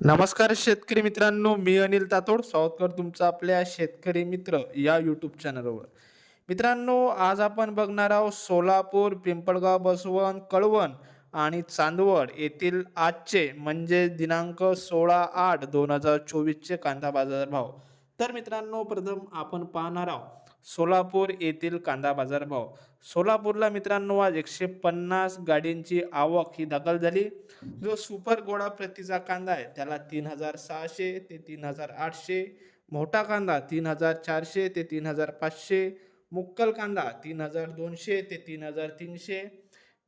नमस्कार शेतकरी मित्रांनो मी अनिल तातोड. स्वागत तुमचं आपल्या शेतकरी मित्र या यूट्यूब चॅनलवर मित्रांनो आज आपण बघणार आहोत सोलापूर पिंपळगाव बसवण कळवण आणि चांदवड येथील आजचे म्हणजे दिनांक सोळा आठ दोन हजार चोवीसचे कांदा बाजार भाव तर मित्रांनो प्रथम आपण पाहणार आहोत सोलापूर येथील कांदा बाजार भाव सोलापूरला मित्रांनो आज एकशे पन्नास गाडींची आवक ही दाखल झाली. जो सुपर गोडा प्रतीचा कांदा आहे त्याला तीन हजार सहाशे ते तीन हजार आठशे. मोठा कांदा तीन हजार चारशे ते तीन हजार पाचशे. मुक्कल कांदा तीन हजार दोनशे ते तीन हजार तीनशे.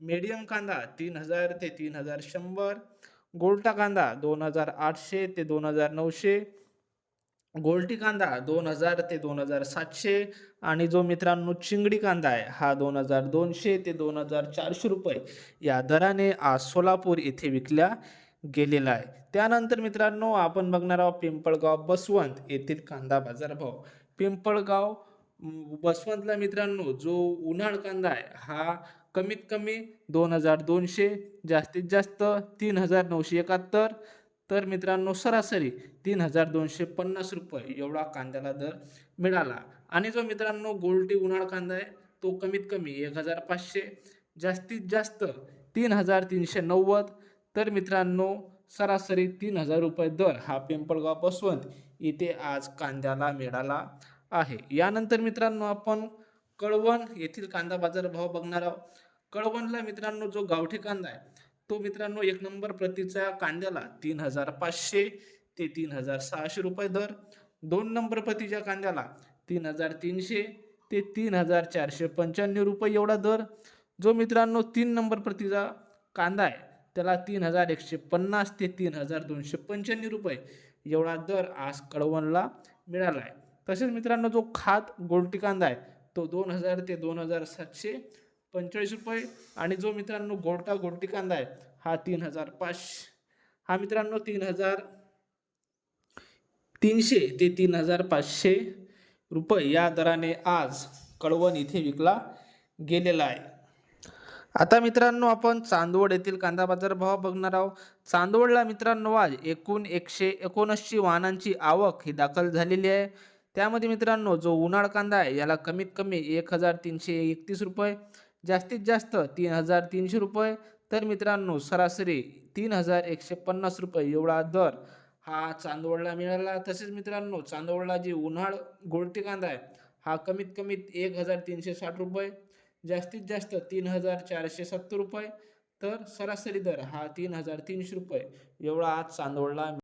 मीडियम कांदा तीन हजार ते तीन हजार शंभर. गोल्टा कांदा दोन हजार आठशे ते दोन हजार नऊशे. गोल्टी कांदा दोन हजार ते दोन हजार सातशे आणि जो मित्रांनो चिंगडी कांदा आहे हा दोन हजार दोनशे ते दोन हजार चारशे रुपये या दराने आज सोलापूर येथे विकल्या गेलेला आहे. त्यानंतर मित्रांनो आपण बघणार आहोत पिंपळगाव बसवंत येथील कांदा बाजार भाव पिंपळगाव बसवंतला मित्रांनो जो उन्हाळ कांदा आहे हा कमीत कमी दोन हजार दोनशे जास्तीत जास्त तीन हजार नऊशे एकाहत्तर तर मित्रांनो सरासरी तीन हजार दोनशे पन्नास रुपये एवढा कांद्याला दर मिळाला. आणि जो मित्रांनो गोल्टी उन्हाळ कांदा आहे तो कमीत कमी एक हजार पाचशे. जास्तीत जास्त तीन हजार तीनशे नव्वद. तर मित्रांनो सरासरी तीन हजार रुपये दर हा पिंपळगाव बसवंत इथे आज कांद्याला मिळाला आहे. यानंतर मित्रांनो आपण कळवण येथील कांदा बाजार भाव बघणार आहोत. कळवणला मित्रांनो जो गावठी कांदा आहे तो मित्रांनो एक नंबर प्रतीचा कांद्याला तीन हजार पाचशे ते तीन हजार सहाशे रुपये दर. दोन नंबर प्रतीच्या कांद्याला तीन हजार तीनशे ते तीन हजार चारशे पंच्याण्णव रुपये एवढा दर. जो मित्रांनो तीन नंबर प्रतीचा कांदा आहे त्याला तीन हजार एकशे पन्नास ते तीन हजार दोनशे पंच्याण्णव रुपये एवढा दर आज कळवणला मिळाला आहे तसेच मित्रांनो जो खात गोल्टी कांदा आहे तो दोन हजार ते दोन हजार सातशे पंचेचाळीस रुपये. आणि जो मित्रांनो गोडका गोडटी कांदा आहे हा तीन हजार पाचशे हा मित्रांनो तीन हजार तीनशे ते तीन हजार पाचशे रुपये या दराने आज कळवण इथे विकला गेलेला आहे. आता मित्रांनो आपण चांदवड येथील कांदा बाजार भाव बघणार आहोत. चांदवडला मित्रांनो आज एकूण एकशे एकोणऐंशी वाहनांची आवक ही दाखल झालेली आहे. त्यामध्ये मित्रांनो जो उन्हाळ कांदा आहे याला कमीत कमी एक हजार तीनशे एकतीस रुपये. जास्तीत जास्त तीन हजार तीनशे रुपये. तर मित्रांनो सरासरी तीन हजार एकशे पन्नास रुपये एवढा दर हा चांदवडला मिळाला. तसेच मित्रांनो चांदवडला जी उन्हाळ गोल्टी कांदा आहे हा कमीत कमी एक हजार तीनशे साठ रुपये. जास्तीत जास्त तीन हजार चारशे सत्तर रुपये. तर सरासरी दर हा तीन हजार तीनशे रुपये एवढा आज चांदवडला